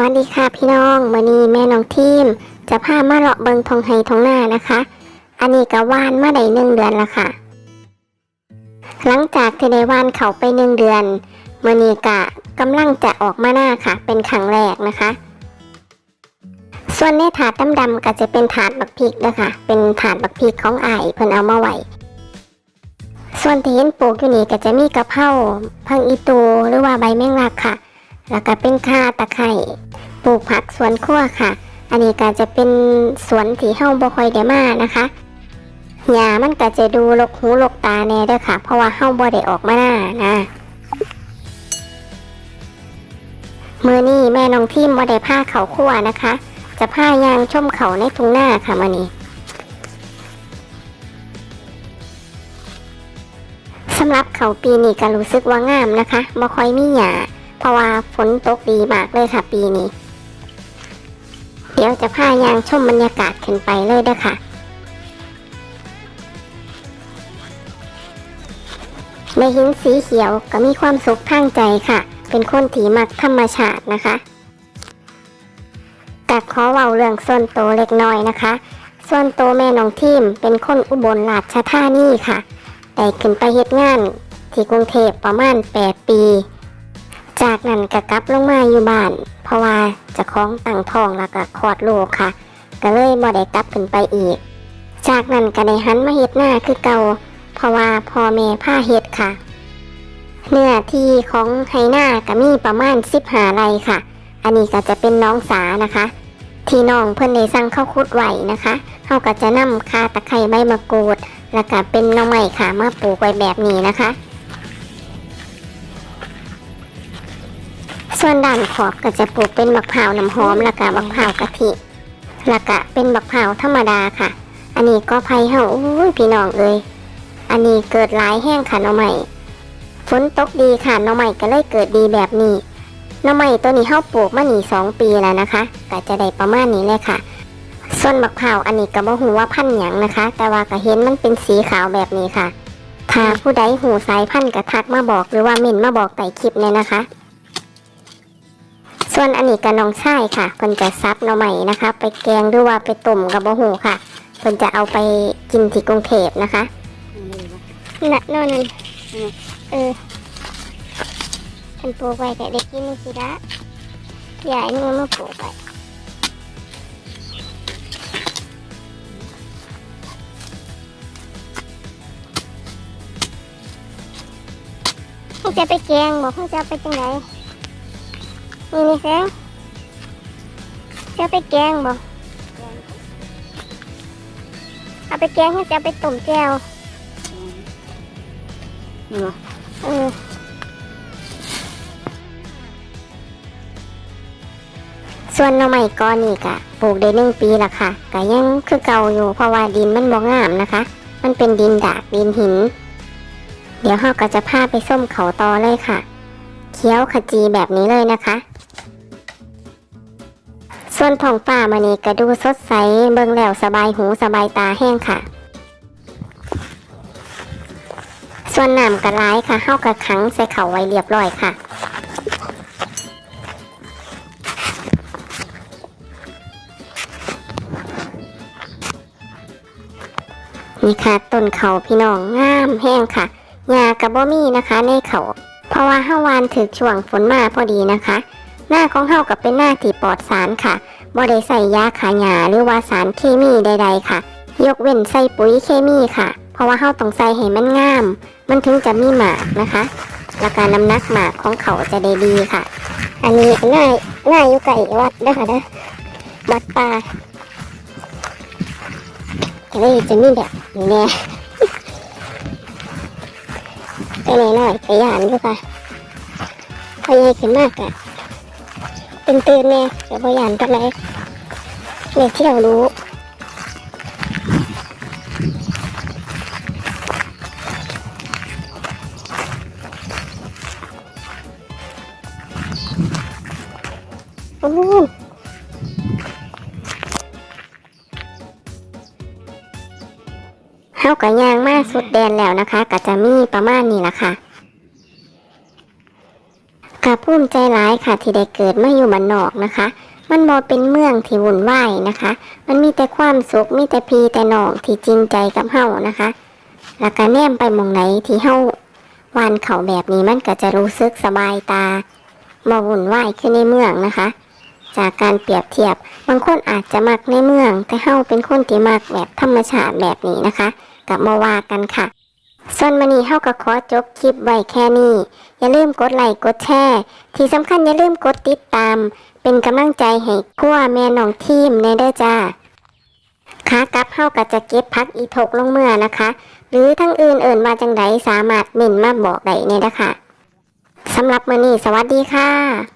วัสดีค่ะพี่น้องมื่อนี้แม่น้องทีม จะพามาเลาะเบิงทองไฮทองหน้านะคะ อันนี้ก็ว่านมาได้หนึ่งเดือนละค่ะ หลังจากที่ได้ว่านเขาไปหนึ่งเดือนมื่อนี้กะกำลังจะออกมาหน้าค่ะ เป็นครั้งแรกนะคะ ส่วนในถาดดำๆก็จะเป็นถาดบักพริกนะคะเป็นถาดบักพริกของไอ้เพิ่นเอามาไว้ส่วนที่เห็นปลูกอยู่นี่ก็จะมีกะเพราพังอีตูหรือว่าใบแมงลักค่ะ แล้วก็เป็นข่าตะไคร่ปลูกผักสวนครัวค่ะ อันนี้ก็จะเป็นสวนที่เฮาบ่ค่อยได้มานะคะหญ้ามันก็จะดูลกหูลกตาแน่ด้อค่ะ เพราะว่าเฮาบ่ได้ออกมาหน้านะมือนี้แม่น้องทิมบ่ได้พาเขาครัวนะคะ จะพายางชมเขาในทุ่งนาค่ะมือนี้สำหรับเขาปีนี้ก็รู้สึกว่างามนะคะบ่ค่อยมีหญ้า ราะว่าฝนตกดีมากเลยค่ะปีนี้ เดี๋ยวจะพายางชมบรรยากาศขึ้นไปเลยเด้อค่ะในหินสีเขียวก็มีความสุขทางใจค่ะ เป็นคนที่มักธรรมชาตินะคะกัขอเว้าเรื่องส่วนโตเล็กน้อยนะคะ ส่วนโตแม่น้องทีมเป็นคนอุบลราชธานีค่ะได้ขึ้นไปเฮ็ดงานที่กรุงเทพประมาณ 8 ปี นั้นก็กลับลงมาอยู่บ้าน เพราะว่าจะคล้องตั้งท้องแล้วก็คลอดลูกค่ะ ก็เลยบ่ได้กลับขึ้นไปอีก จากนั้นก็ได้หันมาเฮ็ดหน้าคือเก่าเพราะว่าพ่อแม่พาเฮ็ดค่ะ เนื้อที่ของไฮหน้าก็มีประมาณ15ไรค่ะ อันนี้ก็จะเป็นน้องสานะคะ ที่น้องเพิ่อนได้สั่งเข้าคุดไหวนะคะเฮาก็จะนำคาตะไคร้ใบมะกรูด แล้วก็เป็นน้องใหม่ค่ะมาปลูกไว้แบบนี้นะคะ ส่วนด้านขอบก็จะปลูกเป็นมะพร้าวน้ำหอมแล้วก็มะพร้าวกะทิแล้วก็เป็นมะพร้าวธรรมดาค่ะ อันนี้ก็ไผ่เฮาอุ้ยพี่น้องเอ้ยอันนี้เกิดหลายแห้งค่ะน้องใหม่ฝนตกดีค่ะน้องใหม่ก็เลยเกิดดีแบบนี้น้องใหม่ตัวนี้เฮาปลูกมาหนีสองปีแล้วนะคะก็จะได้ประมาณนี้เลยค่ะส่วนมะพร้าวอันนี้ก็บ่ฮู้ว่าพันธุ์หยังนะคะ แต่ว่าก็เห็นมันเป็นสีขาวแบบนี้ค่ะถ้าผู้ใดหูสายพันธุ์ก็ทักมาบอกหรือว่าเม่นมาบอกใต้คลิปเลยนะคะ ส่วนอันนี้ก็น้องชายค่ะเพิ่นจะซับหน่อใหม่นะคะ ไปแกงหรือว่าไปต้มกับบ่ฮู้ค่ะเพิ่นจะเอาไปกินที่กรุงเทพนะคะน่ะนอนนั่นเออเพิ่นปลูกไว้แต่เด็กกินนี่สิละยายนู่นมาปลูกไว้เขาจะไปแกงบอกเขาจะเอาไปจังไหน นี่นี่แซงจะไปแกงบอกเอาไปแกงเขาจะเอาไปต้มแจ่วนี่เหรอเออส่วนหน่อไม้ก้อนนี่กะปลูกได้หนึ่งปีละค่ะกะยังคือเก่าอยู่เพราะว่าดินมันบ่งามนะคะ มันเป็นดินดากดินหิน เดี๋ยวเราก็จะพาไปส้มเขาตอเลยค่ะ เคี้ยวขจีแบบนี้เลยนะคะ ส่วนท้องฟ้ามันนี่ก็ดูสดใสเบิ่งแล้วสบายหูสบายตาแห้งค่ะ ส่วนน้ำกระร้ายค่ะเข้ากระขังใส่เข่าไว้เรียบร้อยค่ะนี่ค่ะต้นเขาพี่น้องงามแห้งค่ะหญ้ากระบ่มีนะคะในเขา เพราะว่าห้าวานถือช่วงฝนมาพอดีนะคะ หน้าของเฮากับเป็นหน้าที่ปลอดสารค่ะบ่ได้ใส่ยาขาหญ้าหรือว่าสารเคมีใด ๆ ค่ะ ยกเว้นใส่ปุ๋ยเคมีค่ะ เพราะว่าเฮาต้องใส่ให้มันงาม มันถึงจะมีหมากนะคะและการน้ำหนักหมากของเขาจะได้ดีค่ะ อันนี้ง่ายง่ายอยู่ไก่วัดเด้อค่ะเด้อวัดป่าก็เลยจะมีแบบนี้แน่ไปไหนหน่อยไปยานอยู่ค่ะพอใหญ่ขึ้นมากอะ ตื่นตื่นๆแน่เดี๋ยวพยานกันเลยเนี่ยที่เรารู้อืมเฮากับยางมาสุดแดนแล้วนะคะก็จะมีประมาณนี้ละค่ะ กะภูมิใจหลายค่ะที่ได้เกิดมาอยู่บ้านนอกนะคะ มันบ่เป็นเมืองที่วุ่นวายนะคะ มันมีแต่ความสุขมีแต่พีแต่น้องที่จริงใจกับเฮานะคะ แล้วก็แนมไปมองไหนที่เฮาวานเขาแบบนี้มันก็จะรู้สึกสบายตาบ่วุ่นวายขึ้นในเมืองนะคะ จากการเปรียบเทียบบางคนอาจจะมักในเมือง แต่เฮาเป็นคนที่มักแบบธรรมชาติแบบนี้นะคะ กับมาว่ากันค่ะ ส่วนมานี้เฮาก็ขอจบคลิปไว้แค่นี้ อย่าลืมกดไลค์กดแชร์ที่สำคัญอย่าลืมกดติดตาม เป็นกำลังใจให้พัวแม่น้องทีมในเด้อจ้าขากลับเฮาก็จะเก็บพักอีทกลงเมื่อนะคะ หรือทั้งอื่นเอิ่นมาจังไดสามารถเม่นมาบอกได้เนี่ยนะคะสำหรับมื้อนี้สวัสดีค่ะ